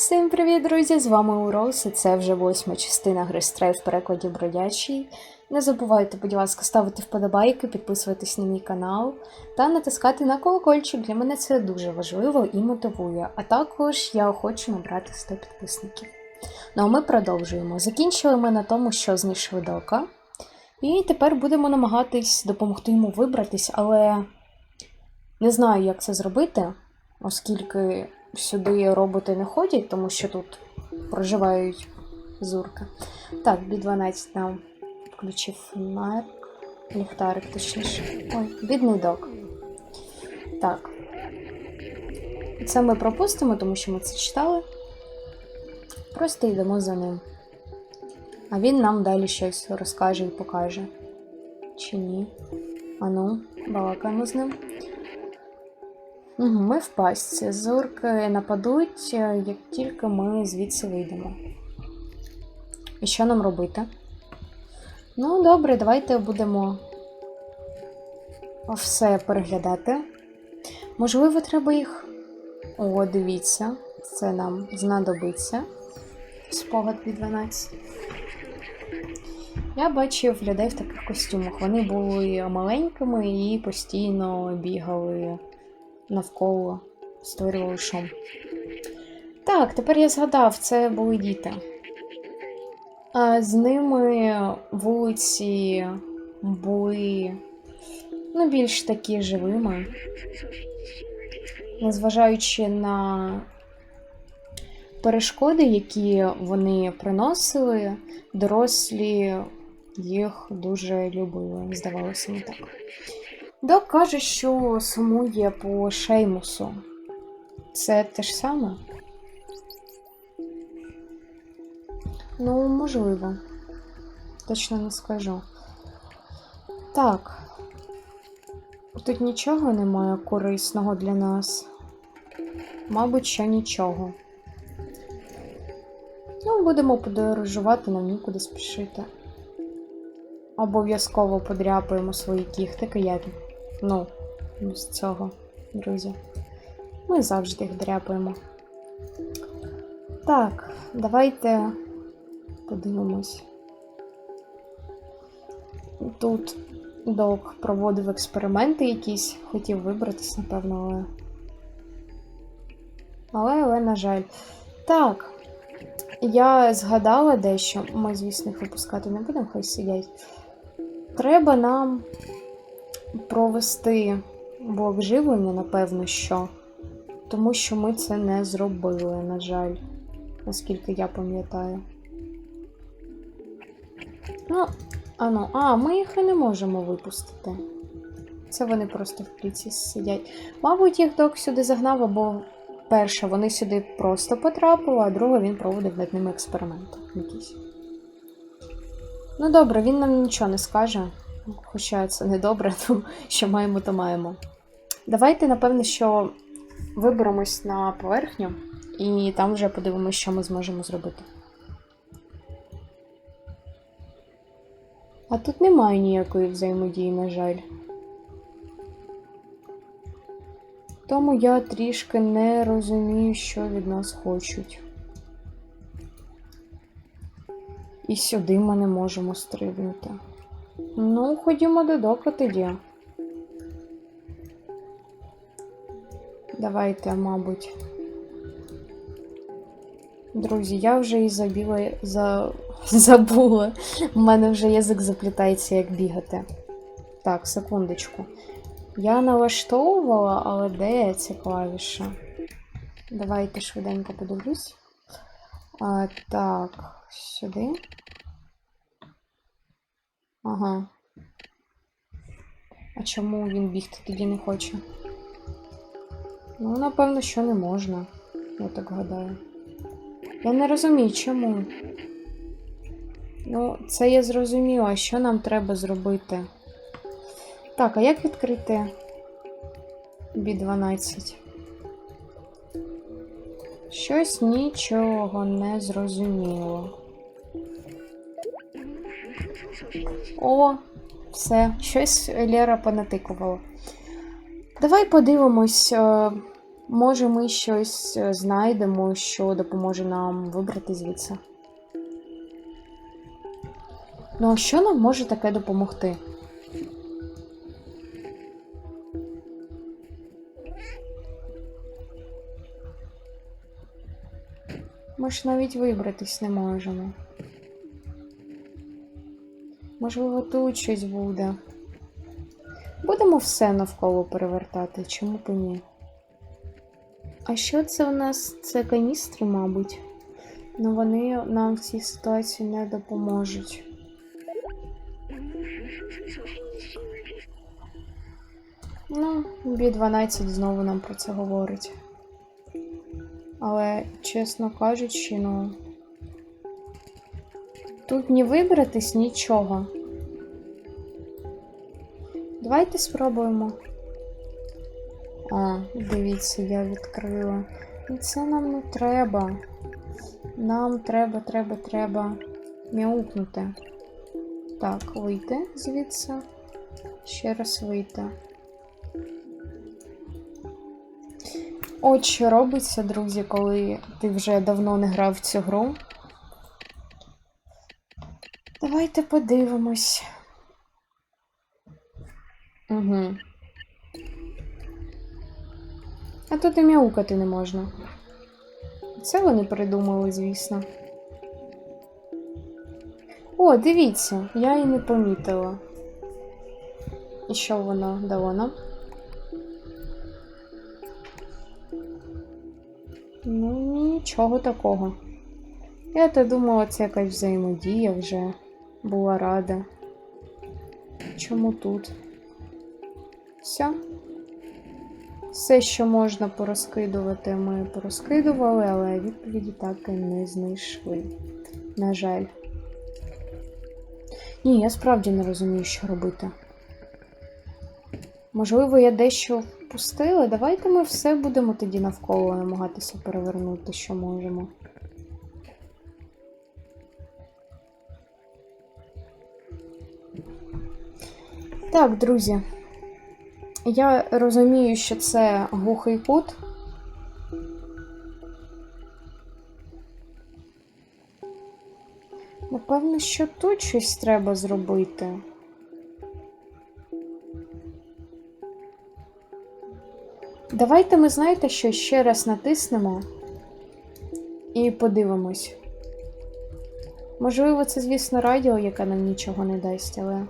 Всім привіт, друзі! З вами Урос, і це вже восьма частина гри Стрей в перекладі бродячий. Не забувайте, будь ласка, ставити вподобайки, підписуватись на мій канал та натискати на колокольчик. Для мене це дуже важливо і мотивує. А також я хочу набрати 100 підписників. Ну а ми продовжуємо. Закінчили ми на тому, що знайшли Дока. І тепер будемо намагатись допомогти йому вибратись, але не знаю, як це зробити, оскільки сюди роботи не ходять, тому що тут проживають зурки. Так, B12 нам включив фонарик, ліхтарик, точніше. Ой, бідний док. Так. Це ми пропустимо, тому що ми це читали. Просто йдемо за ним. А він нам далі щось розкаже і покаже. Чи ні? Ану, балакаємо з ним. Ми в пастці. Зорки нападуть, е, як тільки ми звідси вийдемо. І що нам робити? Ну, добре, давайте будемо все переглядати. Можливо, треба їх. О, дивіться, це нам знадобиться. Спогад від 12. Я бачив людей в таких костюмах. Вони були маленькими і постійно бігали навколо створювали шум. Так, тепер я згадав, це були діти. А з ними вулиці були ну, більш такі живими. Незважаючи на перешкоди, які вони приносили, дорослі їх дуже любили, здавалося мені так. Док каже, що сумує по Шеймусу. Це те ж саме? Ну, можливо. Точно не скажу. Так. Тут нічого немає корисного для нас. Мабуть, що нічого. Ну, будемо подорожувати, нам нікуди спішити. Обов'язково подряпаємо свої кіхтики, як Ну, з цього, друзі. Ми завжди їх дряпаємо. Так, давайте подивимось. Тут док проводив експерименти якісь, хотів вибратись, напевно, але. Але, але, на жаль. Так, я згадала дещо. Ми, звісно, їх випускати не будемо, хай сидять. Треба нам провести блок живлення, напевно, що. Тому що ми це не зробили, на жаль, наскільки я пам'ятаю. Ну, ану, а, ми їх і не можемо випустити. Це вони просто в кліці сидять. Мабуть, їх док сюди загнав, або перше, вони сюди просто потрапили, а друге він проводив над ними експерименти якісь. Ну добре, він нам нічого не скаже. Хоча це не добре, то що маємо, то маємо. Давайте, напевно, що виберемось на поверхню і там вже подивимося, що ми зможемо зробити. А тут немає ніякої взаємодії, на жаль. Тому я трішки не розумію, що від нас хочуть. І сюди ми не можемо стрибнути. Ну, ходімо до дока тоді. Давайте, мабуть. Друзі, я вже і забіла, за... забула. У мене вже язик заплітається, як бігати. Так, секундочку. Я налаштовувала, але де ця клавіша? Давайте швиденько подивлюсь. А, Так, сюди. Ага. А чому він бігти тоді не хоче? Ну, напевно, що не можна, я так гадаю. Я не розумію, чому. Ну, це я зрозуміла, що нам треба зробити. Так, а як відкрити B12? Щось нічого не зрозуміло. О, все, щось Лера понатикувала. Давай подивимось, е, Може, ми щось е, знайдемо, що допоможе нам вибрати звідси. Ну, а що нам може таке допомогти? Ми ж навіть вибратись не можемо. Можливо, тут щось буде. Будемо все навколо перевертати, чому б ні? А що це у нас? Це каністри, мабуть. Ну вони нам в цій ситуації не допоможуть. Ну, B12 знову нам про це говорить. Але, чесно кажучи, ну. Тут не вибратись нічого. Давайте спробуємо. А, дивіться, я відкрила. І це нам не треба. Нам треба, треба, треба мяукнути. Так, вийти звідси. Ще раз вийти. От що робиться, друзі, коли ти вже давно не грав в цю гру. Давайте подивимось. Угу. А тут і мяукати не можна. Це вони придумали, звісно. О, дивіться, я і не помітила. І що воно дало нам? Ну, нічого такого. Я то думала, це якась взаємодія вже була рада. Чому тут? Все. Все, що можна порозкидувати, ми порозкидували, але відповіді так і не знайшли. На жаль. Ні, я справді не розумію, що робити. Можливо, я дещо впустила. Давайте ми все будемо тоді навколо намагатися перевернути, що можемо. Так, друзі. Я розумію, що це глухий кут. Напевно, що тут щось треба зробити. Давайте ми, знаєте, що ще раз натиснемо і подивимось. Можливо, це, звісно, радіо, яке нам нічого не дасть, але.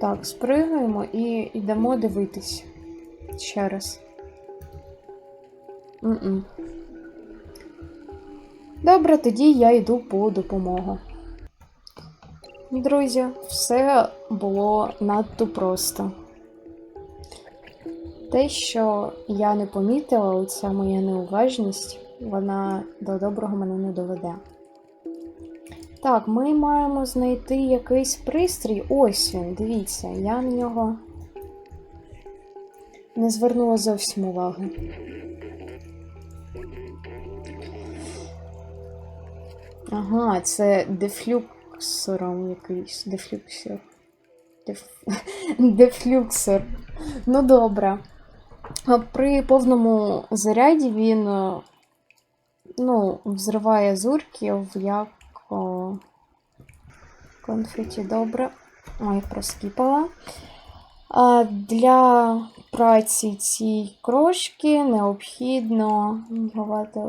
Так, спригаємо і йдемо дивитись. Ще раз. М -м. Добре, тоді я йду по допомогу. Друзі, все було надто просто. Те, що я не помітила, оця моя неуважність, вона до доброго мене не доведе. Так, ми маємо знайти якийсь пристрій. Ось він, дивіться, я на нього не звернула зовсім уваги. Ага, це дефлюксором якийсь. Дефлюксор. Деф... Дефлюксор. Ну добре. При повному заряді він ну, взриває зурків як о, конфеті добре. Ой, проскіпала. А Для праці цій крошки необхідно давати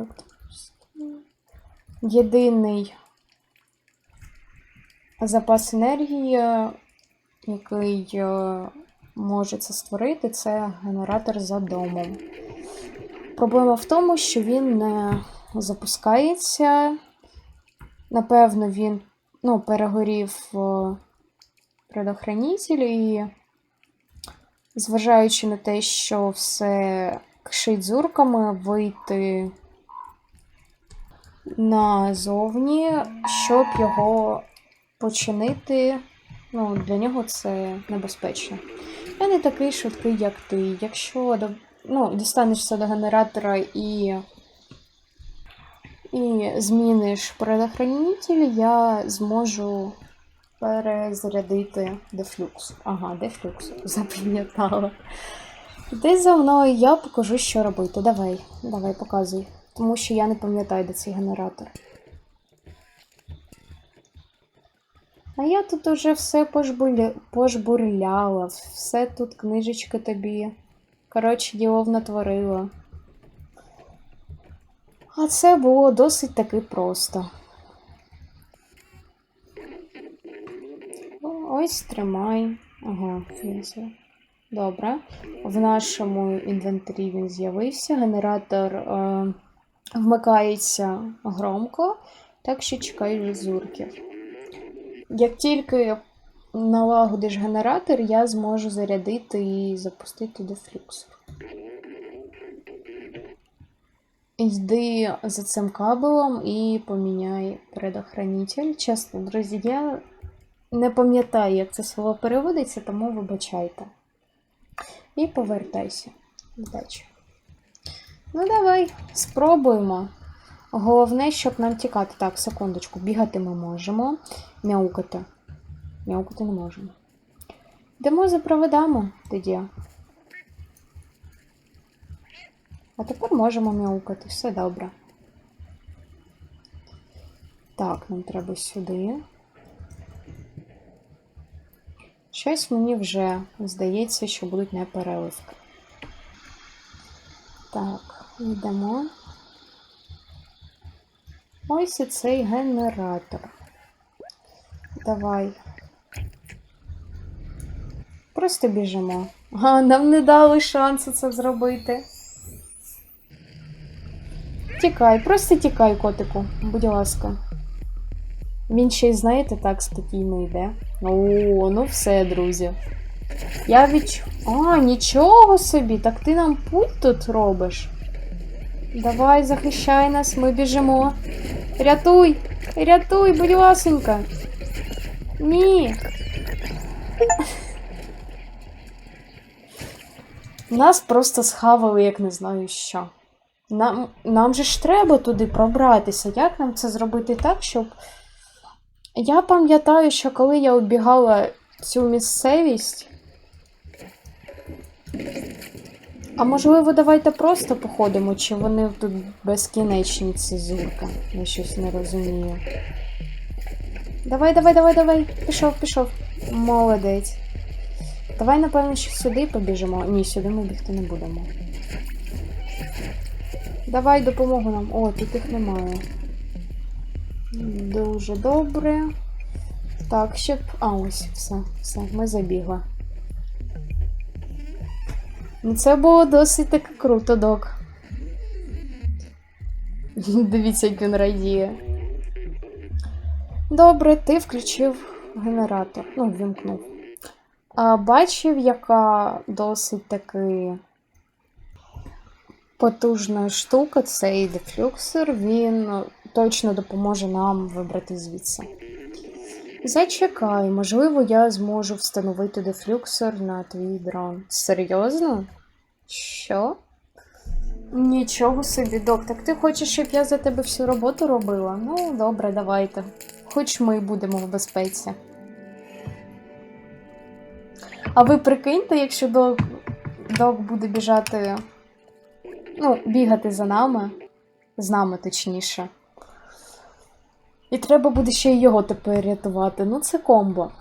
єдиний запас енергії, який е, може це створити, це генератор за домом. Проблема в тому, що він не запускається. Напевно, він ну, перегорів предохранитель і, зважаючи на те, що все кишить зурками, вийти назовні, щоб його починити, ну, для нього це небезпечно. Я не такий швидкий, як ти. Якщо ну, дістанешся до генератора і і зміниш предохранитель, я зможу перезарядити дефлюкс. Ага, дефлюкс. Запам'ятала. Іди за мною, я покажу, що робити. Давай, давай, показуй. Тому що я не пам'ятаю, де цей генератор. А я тут уже все пожбурляла, все тут книжечки тобі. Коротше, ділов натворила. А це було досить таки просто. О, Ось тримай. Ага, це. Добре. В нашому інвентарі він з'явився. Генератор е, вмикається громко, так що чекай візурків. Як тільки налагодиш генератор, я зможу зарядити і запустити дефлюксор. Йди за цим кабелем і поміняй предохранитель. Чесно, друзі, я не пам'ятаю, як це слово переводиться, тому вибачайте. І повертайся. Вдачі. Ну, давай, спробуємо. Головне, щоб нам тікати. Так, секундочку, бігати ми можемо. Мяукати. Мяукати не можемо. Йдемо за проводами тоді. А тепер можемо мяукати, все добре. Так, нам треба сюди. Щось мені вже здається, що будуть непереливки. Так, йдемо. Ось і цей генератор. Давай. Просто біжимо. А, нам не дали шансу це зробити. Тікай, просто тікай, котику, будь ласка. Він ще й, знаєте, так спокійно йде. О, ну все, друзі. Я відч... А, нічого собі, так ти нам путь тут робиш. Давай, захищай нас, ми біжимо. Рятуй! Рятуй, будь ласенька. Ні. Нас просто схавали, як не знаю що. Нам, нам же ж треба туди пробратися. Як нам це зробити так, щоб. Я пам'ятаю, що коли я оббігала цю місцевість. А можливо, давайте просто походимо, чи вони тут безкінечні ці зурка? Я щось не розумію. Давай, давай, давай, давай. Пішов, пішов. Молодець. Давай, напевно, що сюди побіжимо. Ні, сюди ми бігти не будемо. Давай допомогу нам. О, тут їх немає. Дуже добре. Так, щоб. А, ось, все, все, ми забігли. Ну, Це було досить таки круто, док. Дивіться, як він радіє. Добре, ти включив генератор. Ну, вімкнув. А бачив, яка досить таки потужна штука, цей дефлюксер, він точно допоможе нам вибрати звідси. Зачекай, можливо, я зможу встановити дефлюксер на твій дрон. Серйозно? Що? Нічого собі, док. Так ти хочеш, щоб я за тебе всю роботу робила? Ну, добре, давайте. Хоч ми будемо в безпеці. А ви прикиньте, якщо док, док буде біжати. Ну, бігати за нами, з нами точніше. І треба буде ще й його тепер рятувати. Ну, це комбо.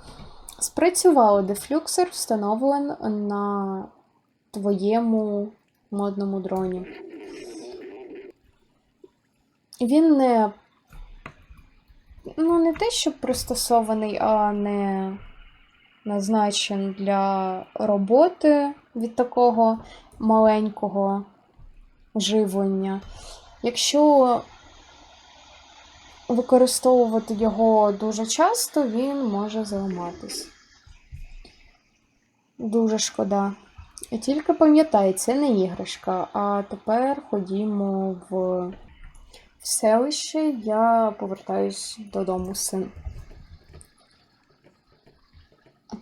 Спрацювало дефлюксер, встановлен на твоєму модному дроні. Він не. Ну, не те, що пристосований, а не назначен для роботи від такого маленького живлення. Якщо використовувати його дуже часто, він може зламатись. Дуже шкода. І тільки пам'ятай, це не іграшка. А тепер ходімо в селище, я повертаюсь додому син.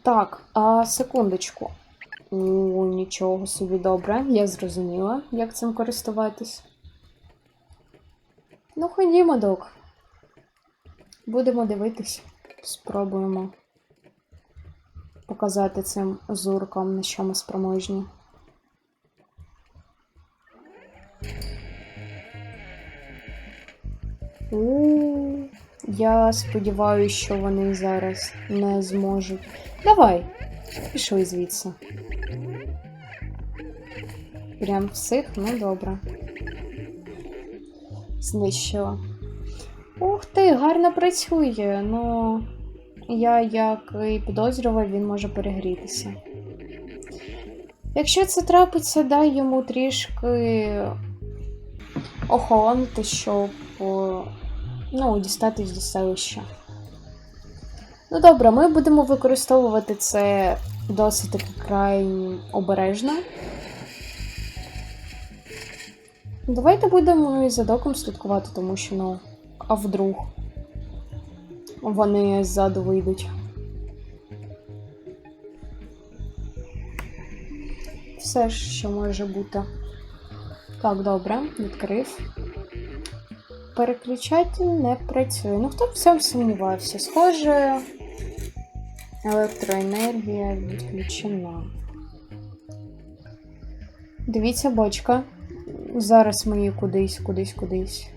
Так, а секундочку. О, нічого собі добре, я зрозуміла, як цим користуватись. Ну, ходімо, док. Будемо дивитись, спробуємо. показати цим зуркам, на що ми спроможні. У, Я сподіваюся, що вони зараз не зможуть. Давай, пішли звідси. Прям всіх, ну добре. Знищила. Ух ти, гарно працює. Ну, я як і підозрював, він може перегрітися. Якщо це трапиться, дай йому трішки охолонути, щоб ну, дістатись до селища. Ну добре, ми будемо використовувати це досить таки крайні обережно. Давайте будемо і за доком слідкувати, тому що, ну, а вдруг вони ззаду вийдуть. Все що може бути. Так, добре, відкрив. Переключатель не працює. Ну, хто б в цьому сумнівався? Схоже, електроенергія відключена. Дивіться, бочка. Зараз ми її кудись, кудись, кудись.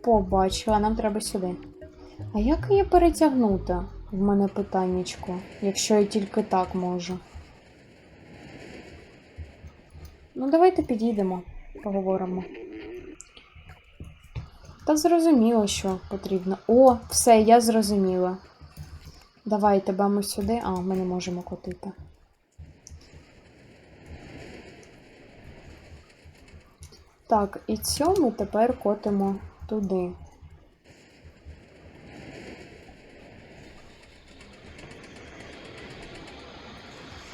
Побачила, нам треба сюди. А як її перетягнути? В мене питаннячко, якщо я тільки так можу. Ну, давайте підійдемо, поговоримо. Та зрозуміло, що потрібно. О, все, я зрозуміла. Давай тебе ми сюди. А, ми не можемо котити. Так, і цьому тепер котимо туди.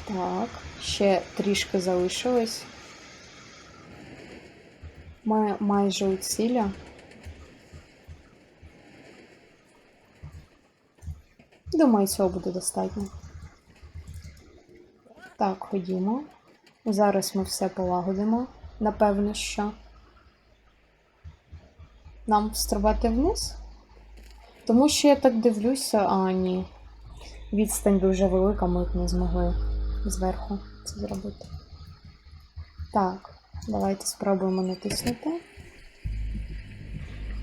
Так, ще трішки залишилось. Ми майже у ціля. Думаю, цього буде достатньо. Так, ходімо. Зараз ми все полагодимо. Напевно, що. Нам стрибати вниз? Тому що я так дивлюся, а ні. Відстань дуже велика, ми б не змогли зверху це зробити. Так, давайте спробуємо натиснути.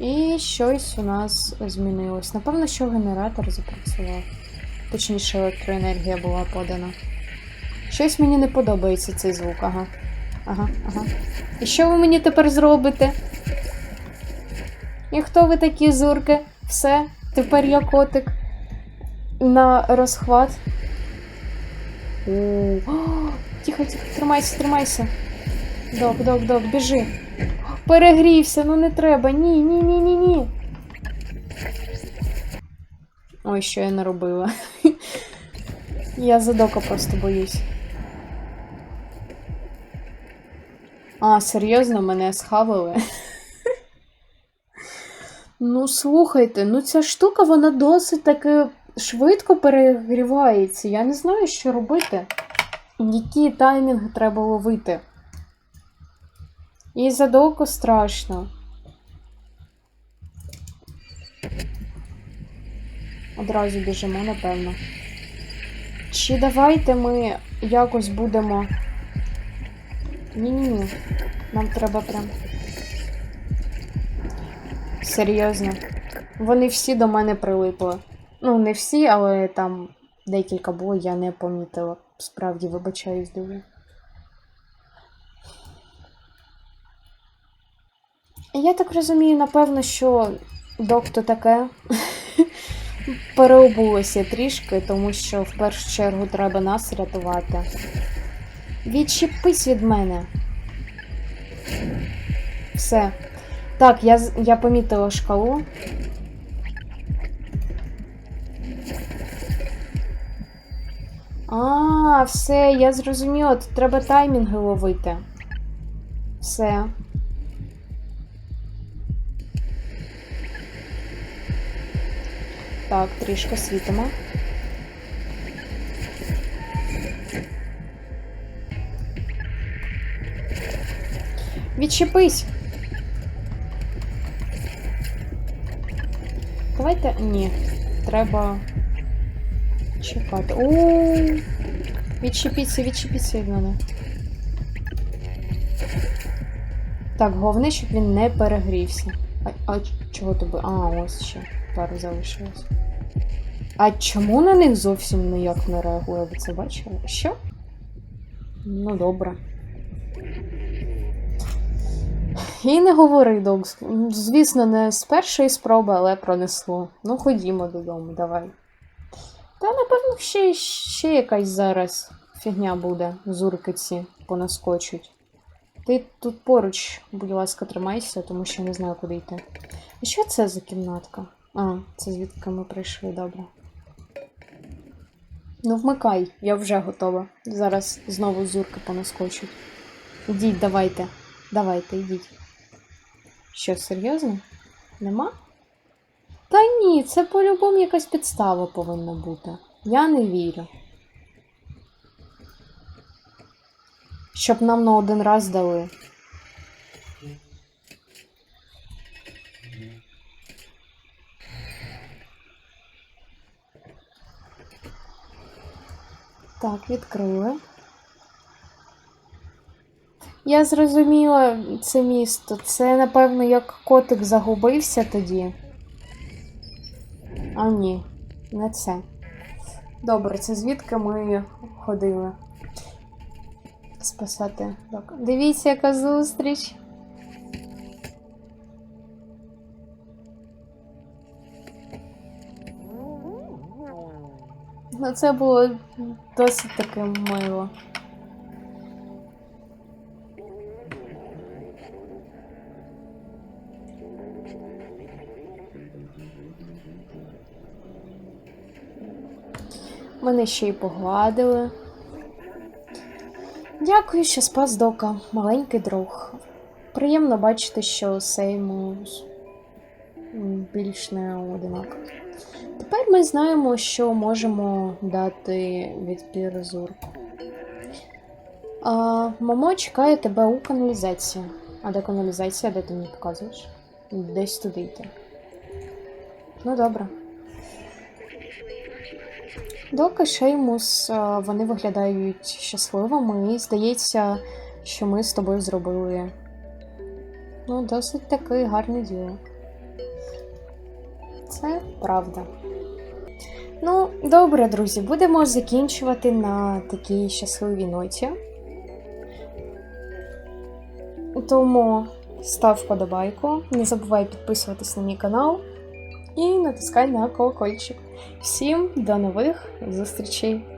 І щось у нас змінилось. Напевно, що генератор запрацював. Точніше, електроенергія була подана. Щось мені не подобається цей звук, ага. Ага, ага. І що ви мені тепер зробите? І хто ви такі зурки? Все, тепер я котик на розхват. Тихо, тихо, тримайся, тримайся. Док, док, док, біжи. Перегрівся, ну не треба. Ні, ні, ні, ні, ні. Ой, що я наробила. Я за дока просто боюсь. А, серйозно, мене схавали. Ну, слухайте, ну ця штука, вона досить таки швидко перегрівається. Я не знаю, що робити. Які таймінги треба ловити. І задовго страшно. Одразу біжимо, напевно. Чи давайте ми якось будемо. Ні-ні-ні. Нам треба прям. Серйозно. Вони всі до мене прилипли. Ну, не всі, але там декілька було, я не помітила. Справді, вибачаюсь дуже. Я так розумію, напевно, що докто таке переобулося трішки, тому що в першу чергу треба нас рятувати. Відчепись від мене. Все. Так, я, я помітила шкалу. А, все, я зрозуміла, тут треба таймінги ловити. Все. Так, трішки світимо. Відчепись. Давайте. Ні. Треба. чекати. О, відчепіться, відчепіться від мене. Так, головне, щоб він не перегрівся. А, а чого тобі? А, ось ще пару залишилось. А чому на них зовсім ніяк не реагує? Ви це бачили? Що? Ну, добре. І не говори, Докс. Звісно, не з першої спроби, але пронесло. Ну, ходімо додому, давай. Та, напевно, ще, ще якась зараз фігня буде. Зурки ці понаскочуть. Ти тут поруч, будь ласка, тримайся, тому що не знаю, куди йти. А що це за кімнатка? А, це звідки ми прийшли, добре. Ну, вмикай, я вже готова. Зараз знову зурки понаскочуть. Ідіть, давайте. Давайте, йдіть. Що, серйозно? Нема? Та ні, це по-любому якась підстава повинна бути. Я не вірю. Щоб нам на один раз дали. Так, відкрили. Я зрозуміла це місто. Це, напевно, як котик загубився тоді. А ні, не це. Добре, це звідки ми ходили. Спасати. Так. Дивіться, яка зустріч. Ну, це було досить таки мило. Мене ще й погладили. Дякую, що спас дока, маленький друг. Приємно бачити, що Сеймус більш не одинак. Тепер ми знаємо, що можемо дати відбір зурку. А, Мамо чекає тебе у каналізації. А де каналізація, де ти мені показуєш? Десь туди йти. Ну, добре. Доки Шеймус, вони виглядають щасливими, і здається, що ми з тобою зробили ну, досить таке гарне діло. Це правда. Ну, добре, друзі, будемо закінчувати на такій щасливій ноті. Тому став вподобайку, не забувай підписуватись на мій канал і натискай на колокольчик. Всім до нових зустрічей!